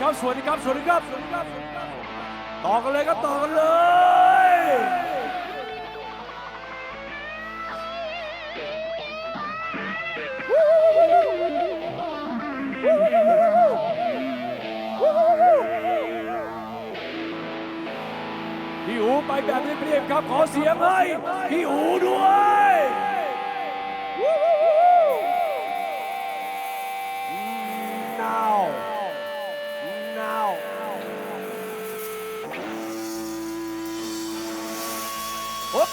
ครับสวัสดีครับ สวัสดีครับ สวัสดีครับ สวัสดีครับ ต่อกันเลยครับ ต่อกันเลย พี่อูไปแบบเรียบๆครับ ขอเสียงให้พี่อูด้วย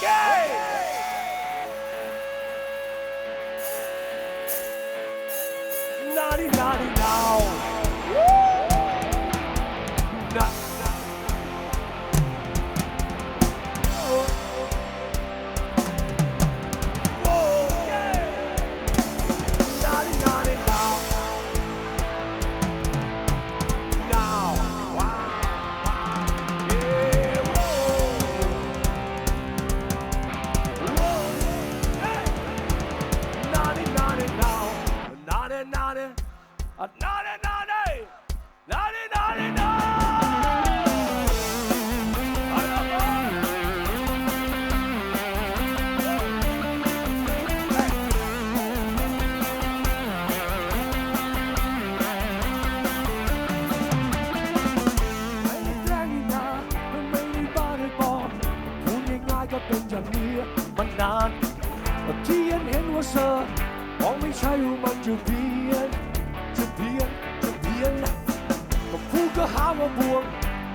Falcons! มันนานที่เห็นเห็นว่าเธอมองไม่ใช่ว่ามันจะเพี้ยนจะเพี้ยนจะเพี้ยนนะก็พูดก็หาว่าบวง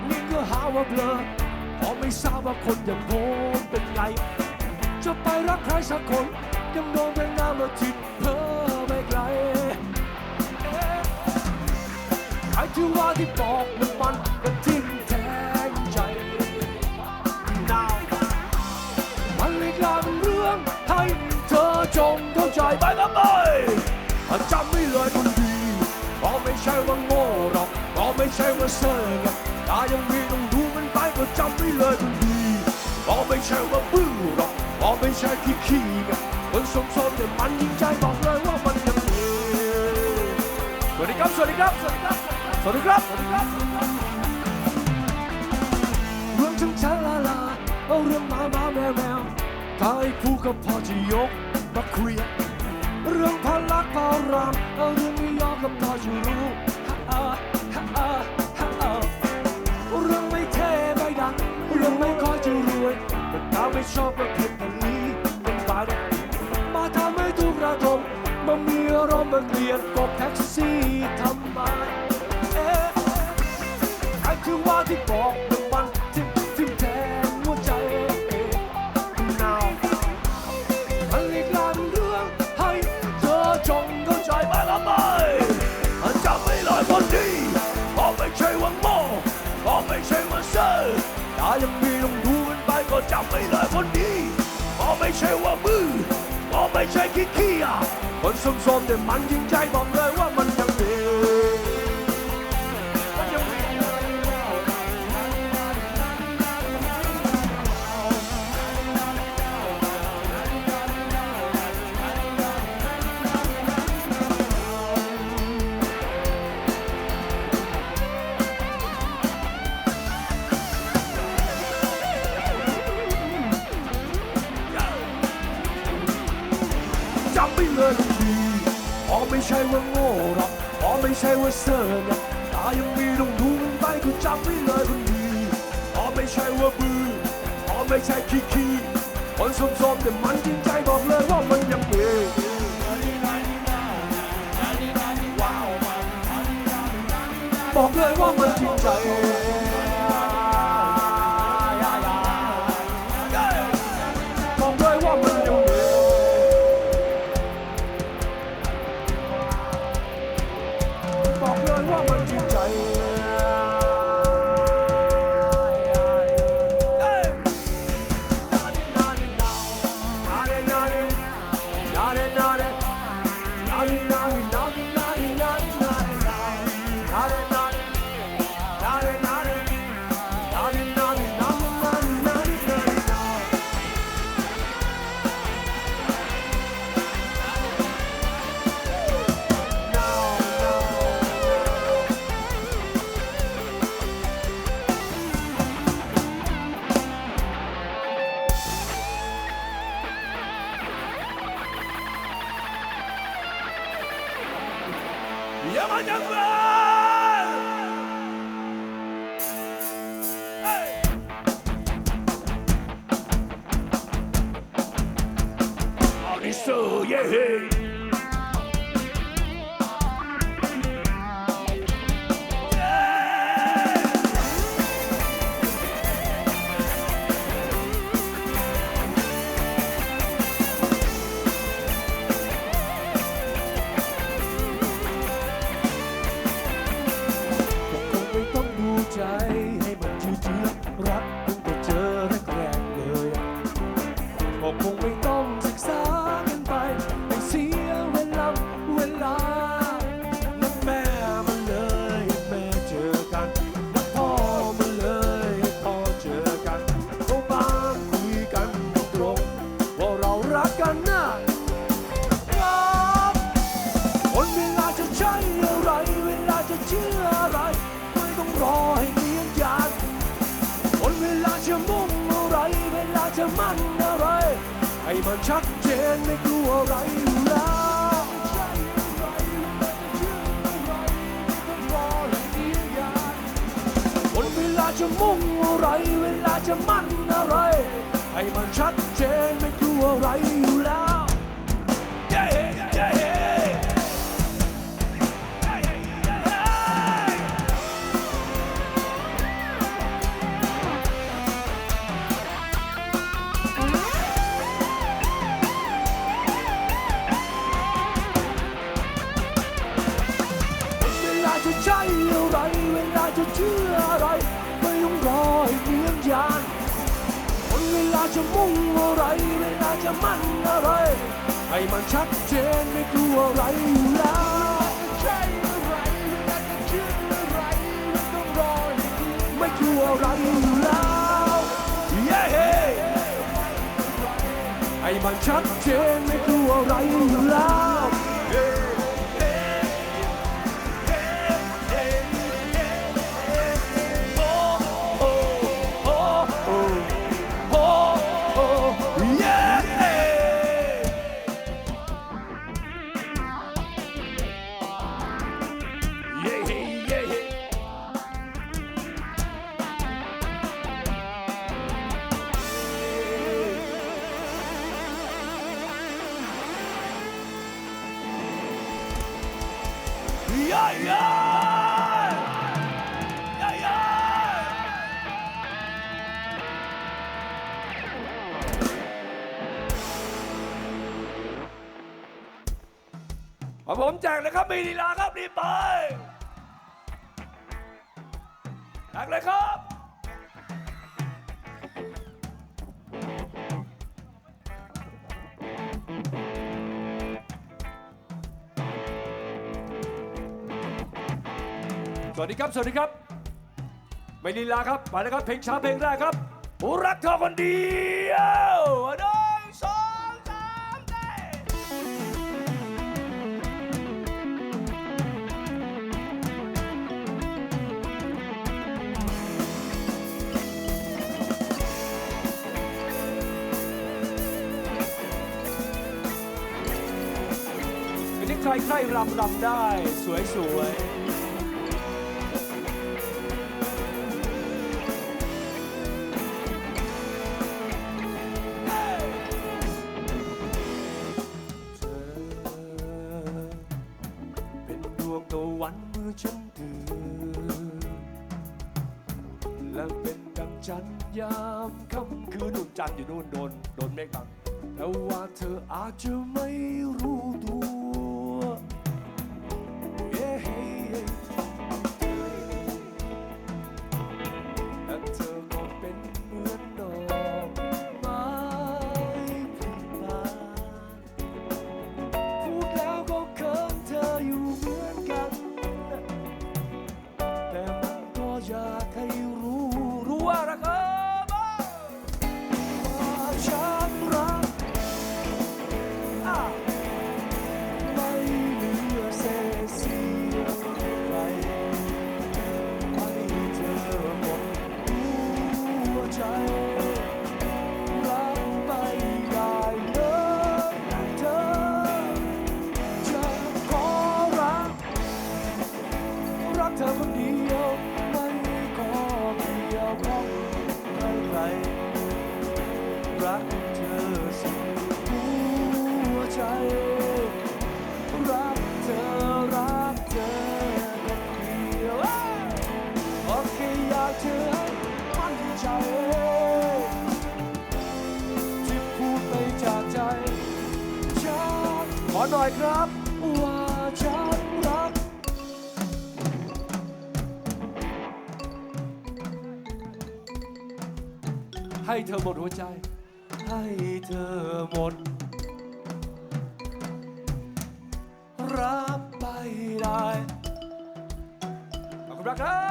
นี่ก็หาว่าเบลอพอไม่ทราบว่าคนอย่างผมเป็นไงจะไปรักใครสักคนยังโดนเป็นน้ำมาทิดเพ้อไม่ไกลเอ๊ะไอ้ที่ว่าที่บอกมันมันก็ทิ่มแทง จงเข้าใจไปแล้วไปจำไม่เลยคนดีเพราะไม่ใช่ว่าโง่หรอกเพราะไม่ใช่ว่าเซ่อหรอกตายังมีต้องดูมันไปก็จำไม่เลยคนดีเพราะไม่ใช่ว่าบื้อหรอกเพราะไม่ใช่ขี้ขี้กันคนสมสมแต่มันยิ่งใจบอกเลยว่ามันยังมีสวัสดีครับ สวัสดีครับ สวัสดีครับ สวัสดีครับ สวัสดีครับเรื่องทั้งชาลาลาเอาเรื่องหมาหมาแมวแมวถ้าให้ผู้ก็พอจะยก มาคุยเรื่องพันลักเผารามเอาเรื่องนี้ยอมกับพอจะรู้ฮ่าฮ่าฮ่าฮ่าเรื่องไม่เท่ไม่ดังเรื่องไม่ค่อยจะรวยแต่ตาไม่ชอบประเภทนี้เป็นบาดมาทำให้ทุกระทมมามีอารมณ์มาเกลียดกบแท็กซี่ทำไมเอ๊ะไอ้คือว่าที่บอก ไม่ใช่ขี้ขี้อะคนสมสมแต่มันจริงใจบอกเลยว่ามัน ใช่ว่าเซ่อหรอกตายังมีต้องดูมันไปก็จำไม่เลยคนดีเพราะไม่ใช่ว่าบือเพราะไม่ใช่ขี้ขี้คนสมสมแต่มันจริงใจบอกเลยว่ามันยังมีบอกเลยว่ามันจริงใจ 野马娘子 นไม่กลัวอะไรอยู่แล้วคนเวลาจะมุ่งอะไร เวลาจะมั่นอะไร ให้มันชัดเจนไม่กลัวอะไรอยู่แล้ว จะใช่อะไร เวลาจะเชื่ออะไร ไม่ต้องรอให้เลี้ยงยานคนเวลาจะมุ่งอะไร เวลาจะมั่นอะไร ให้มันชัดเจนไม่กลัวอะไรอยู่แล้วใช่อะไรเวลาจะเชื่ออะไรไม่ต้องรอให้เลี้ยงไม่กลัวอะไรอยู่แล้ว yeah ให้มันชัดเจนไม่กลัวอะไรอยู่แล้ว ขอผมแจกเลยครับมีลีลาครับรีบไปแจกเลยครับ วัสดีครับ สวัสดีครับ ไม่ลีลาครับมาเลยครับเพลงช้าเพลงแรกครับรักเธอคนเดียวหนึ่งสองสามสี่อันนี้ใครใครรำรำได้ สวยสวยๆ เคอยากเธอให้มั่นใจที่พูดไปจากใจฉันขอหน่อยครับ ว่าฉันรัก ให้เธอหมดหัวใจ ให้เธอหมด รับไปได้ขอบคุณมากครับ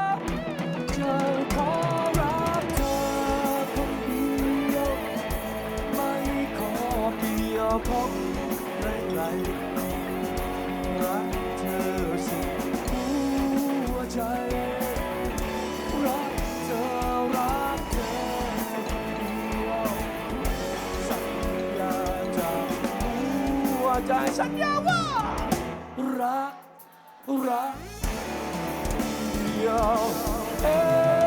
วใจสัญญาว่า รัก รักเดียวเอ้เ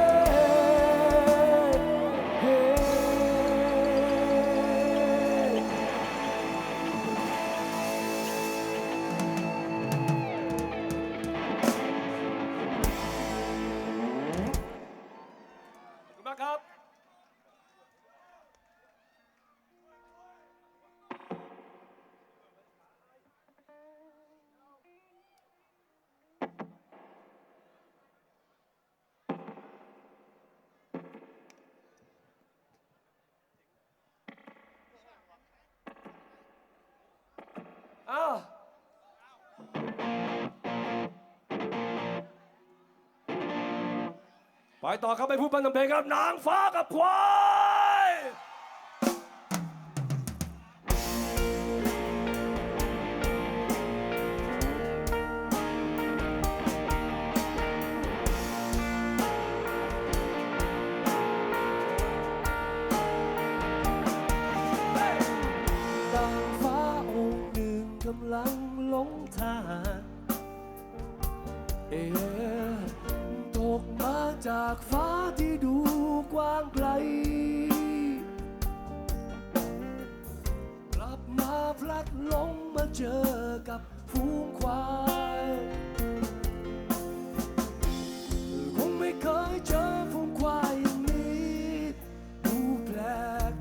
ไปต่อครับไปพูดพันธ์เพลงครับ นางฟ้ากับควายนางฟ้าองค์หนึ่งกำลังหลงทางเอ๊ะตกมา จากฟ้าที่ดูกว้างไกล กลับมาพลัดหลงมาเจอกับฝูงควายคงไม่เคยเจอฝูงควายอย่างนี้ดูแปลก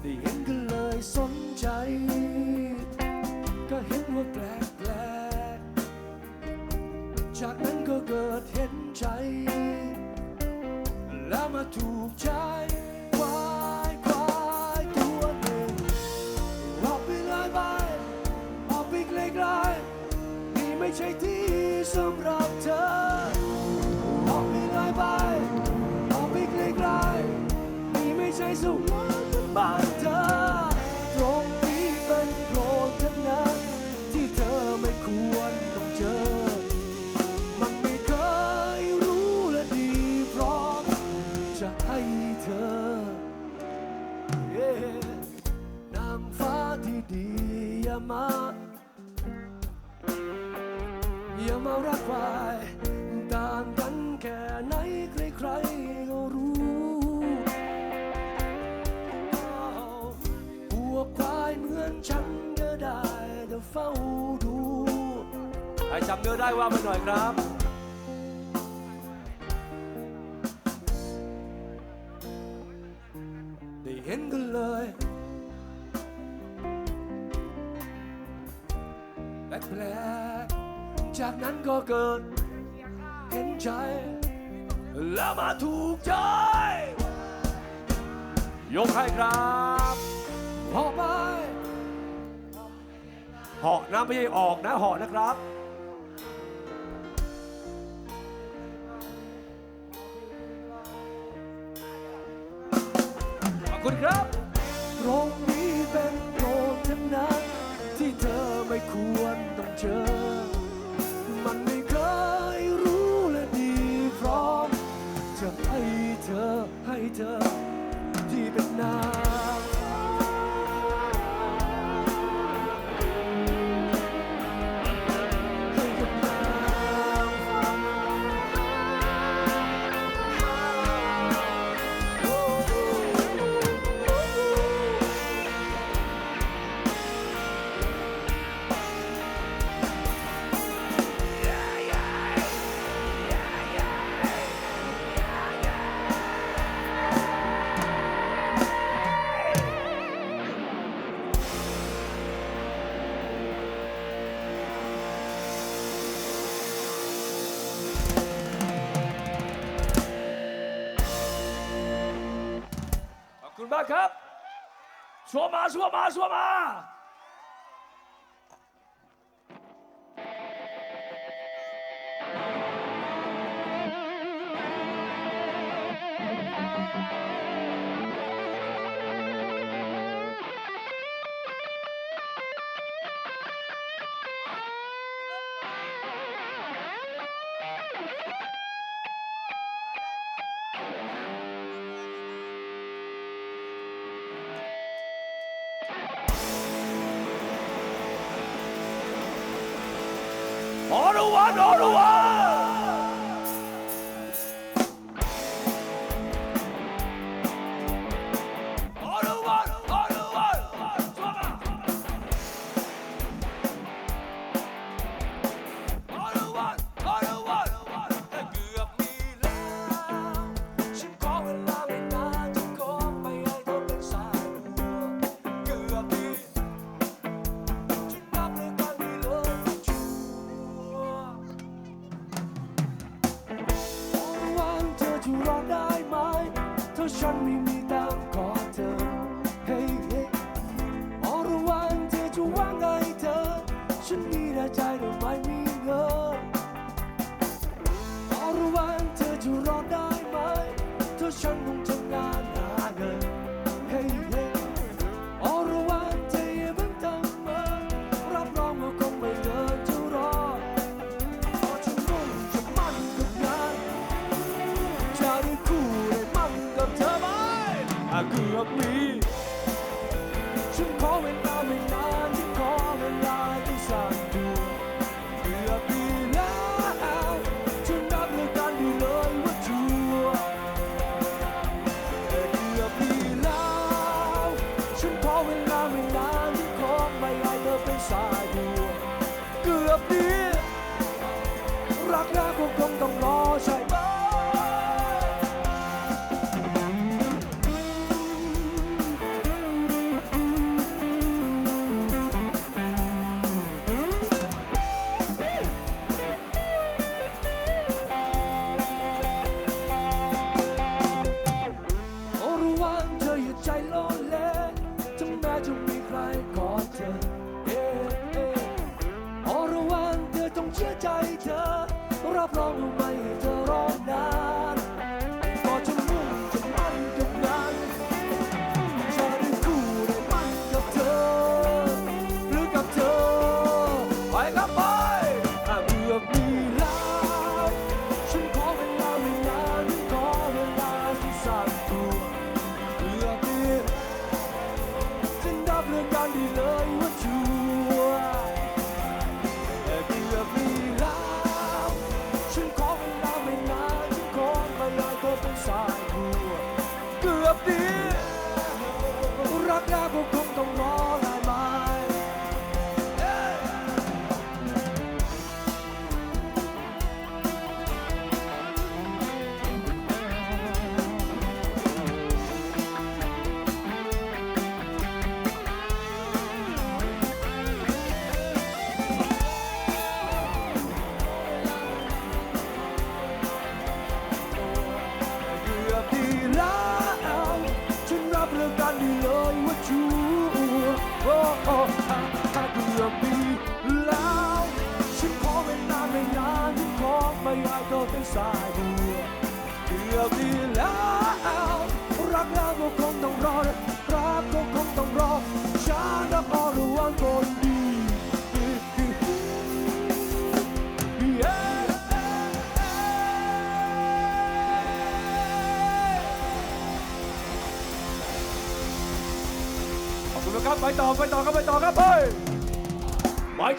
ได้เห็นก็เลยสนใจ ก็เห็นว่าแปลกแปลกจากนั้นก็เกิดเห็นใจ แล้วมาถูกใจ จำเนื้อได้ว่ามาหน่อยครับ 说吧说吧说吧。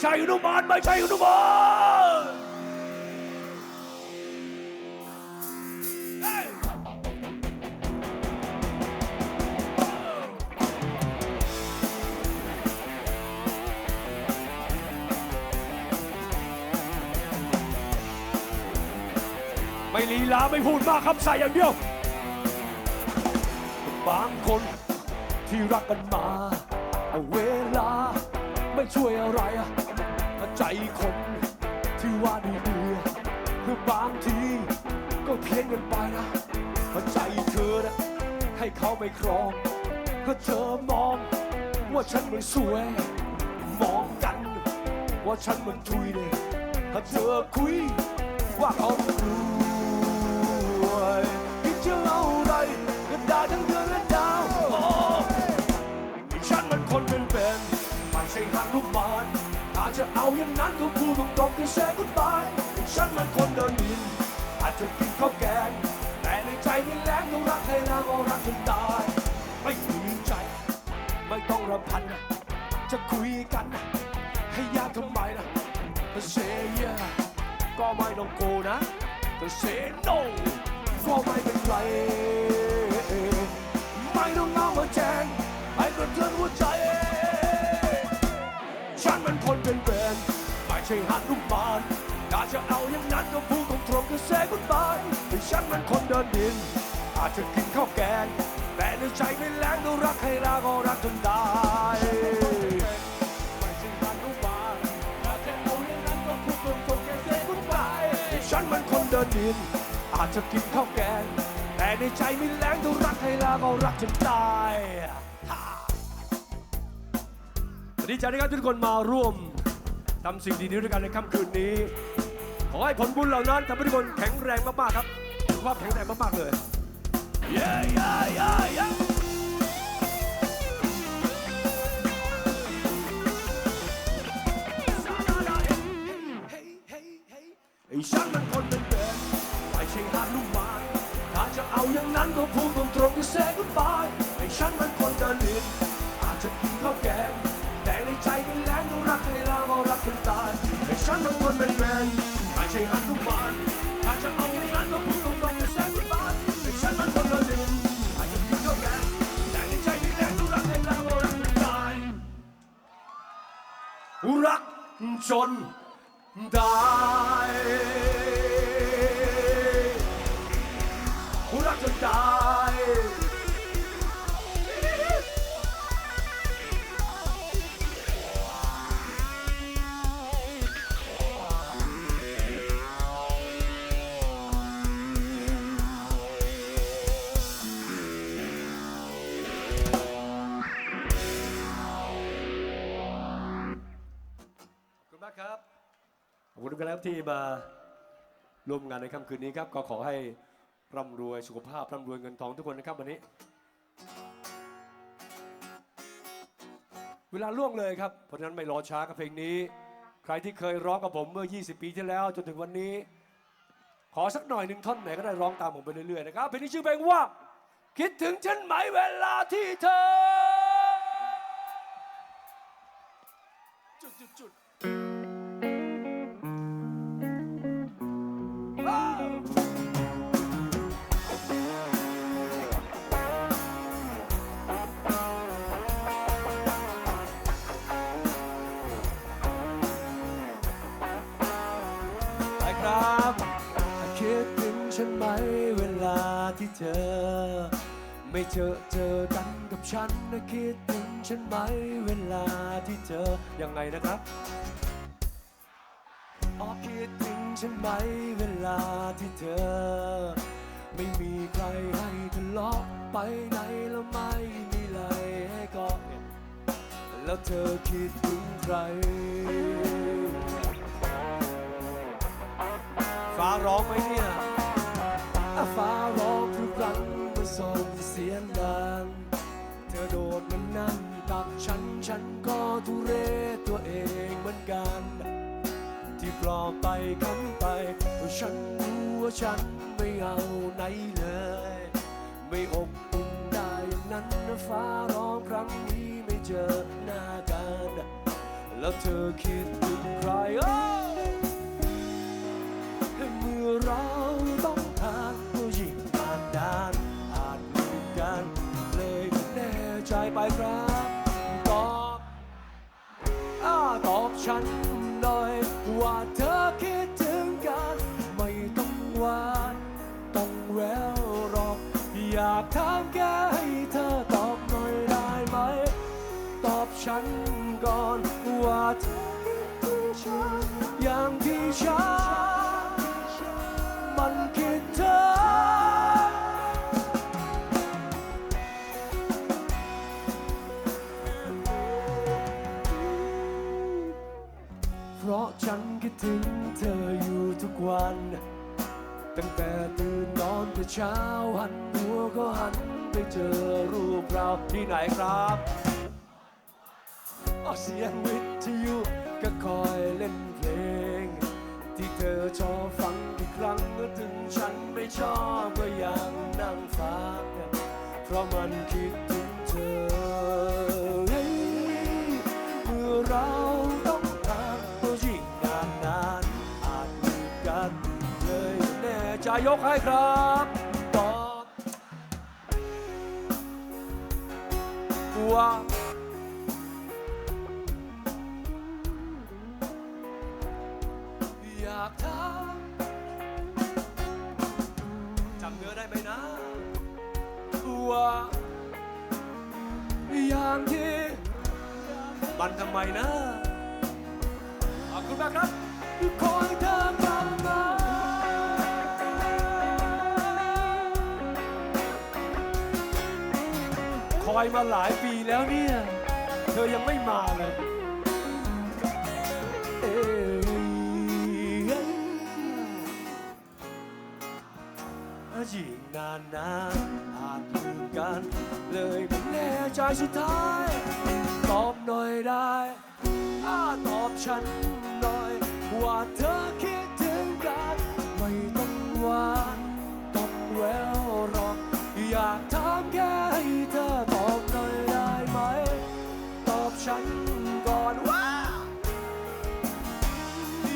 ใช่หนุมานไม่ใช่หนุมานไม่ลีลาไม่พูดมากครับใส่อย่างเดียว บางคนที่รักกันมา เวลาไม่ช่วยอะไร ใจคนที่ว่าดีเดีหรือบางทีก็เพี้ยนกันไปนะเพรใจเธอนะให้เขาไปครองก็เธอมองว่าฉันเหมือนสวย มองกันว่าฉันเหมือนทุยเลยถ้าเธอคุยว่าเขารู้ จะเอาอย่างนั้นก็พูดตรงๆก็แซ่กุดบายฉันมันคนเดินดิน อาจจะกินข้าวแกง แต่ในใจมีแรงต้องรักให้เราก็รักจนตาย ไม่มีใจ ไม่ต้องรำพัน จะคุยกัน ให้ยากทำไมล่ะถ้าเสียก็ไม่ต้องโกนะถ้าเสียโนก็ไม่เป็นไร ไม่ต้องเอามาแจ้งให้กระเทือนหัวใจ คนเป็นเป็นไม่ใช่หันลูกบานถ้าจะเอาอย่างนั้นก็พูดตรงๆก็แซ่กุดบายแต่ฉันมันคนเดินดิน อาจจะกินข้าวแกง แต่ในใจไม่แรงต้องรักให้รักจนตายไม่ใช่หักจนตายฉันมันคนเดินดิน อาจจะกินข้าวแกง แต่ในใจไม่แรงต้องรักให้ลาก็รักจนตาย ดีใจนะครับที่ทุกคนมาร่วมทำสิ่งดีๆด้วยกันในค่ำคืนนี้ ขอให้ผลบุญเหล่านั้นทำให้ทุกคนแข็งแรงมากๆครับสุขภาพแข็งแรงมากๆเลยเย้เย้เย้เย้ไอ้ฉันมันคนเป็นเป็นๆไม่ใช่หาลูกมาถ้าจะเอาอย่างนั้นก็พูดตรง ไอ้ฉันมันคนเป็นแมนไม่ใช่หันทุกบานถ้าจะเอาอย่างนั้นก็พูดตรงๆจะแซ่กุดบายไอ้ฉันมันคนละดินอาจจะคิดก็แกงแต่ในใจมีแรงรู้รักในแลาก็รักจนตายรักจนตาย ขอบคุณทุกท่านครับที่มาร่วมงานในค่ำคืนนี้ครับ ก็ขอให้ร่ำรวยสุขภาพร่ำรวยเงินทองทุกคนนะครับวันนี้ เวลาล่วงเลยครับ เพราะฉะนั้นไม่รอช้ากับเพลงนี้ ใครที่เคยร้องกับผมเมื่อ 20 ปีที่แล้วจนถึงวันนี้ ขอสักหน่อยหนึ่งท่อนไหนก็ได้ร้องตามผมไปเรื่อยๆนะครับเพลงนี้ชื่อเพลงว่า คิดถึงฉันไหมเวลาที่เธอ จุดจุดจุด เจอเจอกันกับฉันนะคิดถึงฉันไหมเวลาที่เธอยังไงนะครับอ๋อคิดถึงฉันไหมเวลาที่เธอ ไม่มีใครให้ทะเลาะไปไหนแล้วไม่มีอะไรให้กอดแล้วเธอคิดถึงใคร ฟ้าร้องไหมเนี่ย ว่าเธอคิดถึงฉันอย่างที่ฉันมันคิดเธอ เพราะฉันคิดถึงเธออยู่ทุกวัน ตั้งแต่ตื่นนอนแต่เช้าหันหัวก็หันไปเจอรูปเราที่ไหนครับออกเสียงวิทย ก็คอยเล่นเพลง ที่เธอชอบฟังทุกครั้งเมื่อถึงฉันไม่ชอบก็ยังนั่งฟังเพราะมันคิดถึงเธอเมื่อเราต้องการตัวยิ่งนานนานๆอาจมีกันเลยแน่ใจยกให้ครับตอบว่า มันทำไมนะ ขอบคุณมากครับคอยเธอกลับมาคอยมาหลายปีแล้วเนี่ย เธอยังไม่มาเลยเอ้ยยิ่งนานนานอาจลืมกัน เลยไม่แน่ใจสุดท้าย ตอบหน่อยได้ ฉันหน่อย ว่าเธอคิดถึงกันไม่ต้องหวานต้องแววหรอกอยากถามแค่ให้เธอตอบหน่อยได้ไหม ตอบฉันก่อนว่า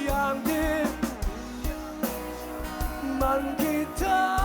อย่างที่มันคิดเธอ